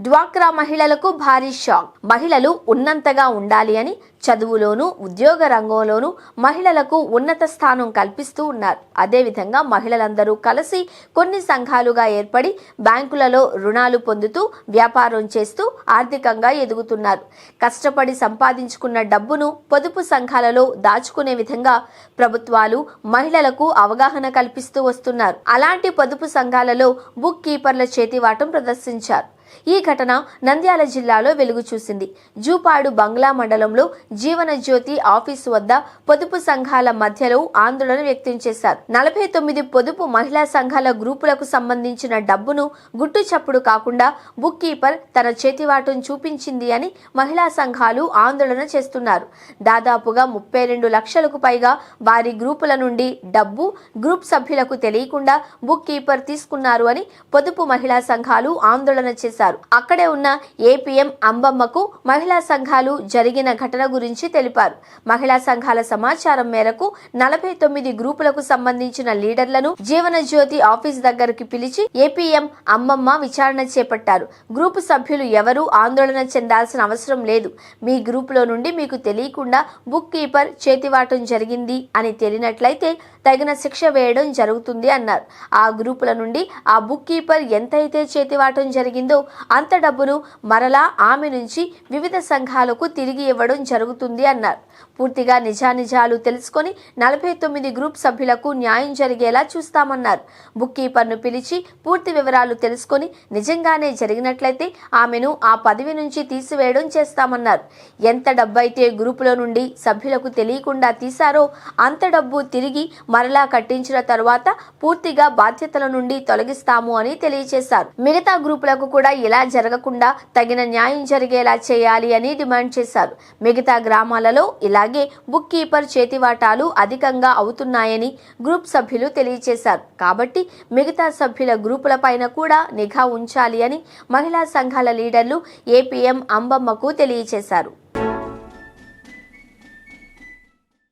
డ్వాక్రా మహిళలకు భారీ షాక్. మహిళలు ఉన్నంతగా ఉండాలి అని చదువులోనూ ఉద్యోగ రంగంలోనూ మహిళలకు ఉన్నత స్థానం కల్పిస్తూ ఉన్నారు. అదేవిధంగా మహిళలందరూ కలిసి కొన్ని సంఘాలుగా ఏర్పడి బ్యాంకులలో రుణాలు పొందుతూ వ్యాపారం చేస్తూ ఆర్థికంగా ఎదుగుతున్నారు. కష్టపడి సంపాదించుకున్న డబ్బును పొదుపు సంఘాలలో దాచుకునే విధంగా ప్రభుత్వాలు మహిళలకు అవగాహన కల్పిస్తూ వస్తున్నారు. అలాంటి పొదుపు సంఘాలలో బుక్ కీపర్ల చేతివాటం ప్రదర్శించారు. ఈ ఘటన నంద్యాల జిల్లాలో వెలుగు చూసింది. జూపాడు బంగ్లా మండలంలో జీవన జ్యోతి ఆఫీసు వద్ద పొదుపు సంఘాల మధ్యలో ఆందోళన వ్యక్తం చేశారు. నలభై తొమ్మిది పొదుపు మహిళా సంఘాల గ్రూపులకు సంబంధించిన డబ్బును గుట్టు చప్పుడు కాకుండా బుక్ కీపర్ తన చేతివాటం చూపించింది అని మహిళా సంఘాలు ఆందోళన చేస్తున్నారు. దాదాపుగా ముప్పై రెండు లక్షలకు పైగా వారి గ్రూపుల నుండి డబ్బు గ్రూప్ సభ్యులకు తెలియకుండా బుక్ కీపర్ తీసుకున్నారు అని పొదుపు మహిళా సంఘాలు ఆందోళన చేశారు అక్కడే ఉన్న ఏపీఎం అంబమ్మకు మహిళా సంఘాలు జరిగిన ఘటన గురించి తెలిపారు. మహిళా సంఘాల సమాచారం మేరకు నలభై తొమ్మిది గ్రూపులకు సంబంధించిన లీడర్లను జీవన జ్యోతి ఆఫీస్ దగ్గరకు పిలిచి ఏపీఎం అమ్మమ్మ విచారణ చేపట్టారు. గ్రూపు సభ్యులు ఎవరూ ఆందోళన చెందాల్సిన అవసరం లేదు. మీ గ్రూపులో నుండి మీకు తెలియకుండా బుక్ కీపర్ చేతివాటం జరిగింది అని తెలియనట్లయితే తగిన శిక్ష వేయడం జరుగుతుంది అన్నారు. ఆ గ్రూపుల నుండి ఆ బుక్ కీపర్ ఎంతైతే చేతివాటం జరిగిందో అంత డబ్బును మరలా ఆమె నుంచి వివిధ సంఘాలకు తిరిగి ఇవ్వడం జరుగుతుంది అన్నారు. పూర్తిగా నిజానిజాలు తెలుసుకొని నలభై తొమ్మిది గ్రూప్ సభ్యులకు న్యాయం జరిగేలా చూస్తామన్నారు. బుక్ కీపర్ను పిలిచి పూర్తి వివరాలు తెలుసుకొని నిజంగానే జరిగినట్లయితే ఆమెను ఆ పదవి నుంచి తీసివేయడం చేస్తామన్నారు. ఎంత డబ్బు అయితే గ్రూపులో నుండి సభ్యులకు తెలియకుండా తీశారో అంత డబ్బు తిరిగి మరలా కట్టించిన తరువాత పూర్తిగా బాధ్యతల నుండి తొలగిస్తాము అని తెలియజేశారు మిగతా గ్రూపులకు కూడా ఇలా జరగకుండా తగిన న్యాయం జరిగేలా చేయాలి అని డిమాండ్ చేశారు. మిగతా గ్రామాలలో ఇలాగే బుక్ కీపర్ చేతివాటాలు అధికంగా అవుతున్నాయని గ్రూప్ సభ్యులు తెలియజేశారు కాబట్టి మిగతా సభ్యుల గ్రూపుల పైన కూడా నిఘా ఉంచాలి అని మహిళా సంఘాల లీడర్లు ఏపీఎం అంబమ్మకు తెలియజేశారు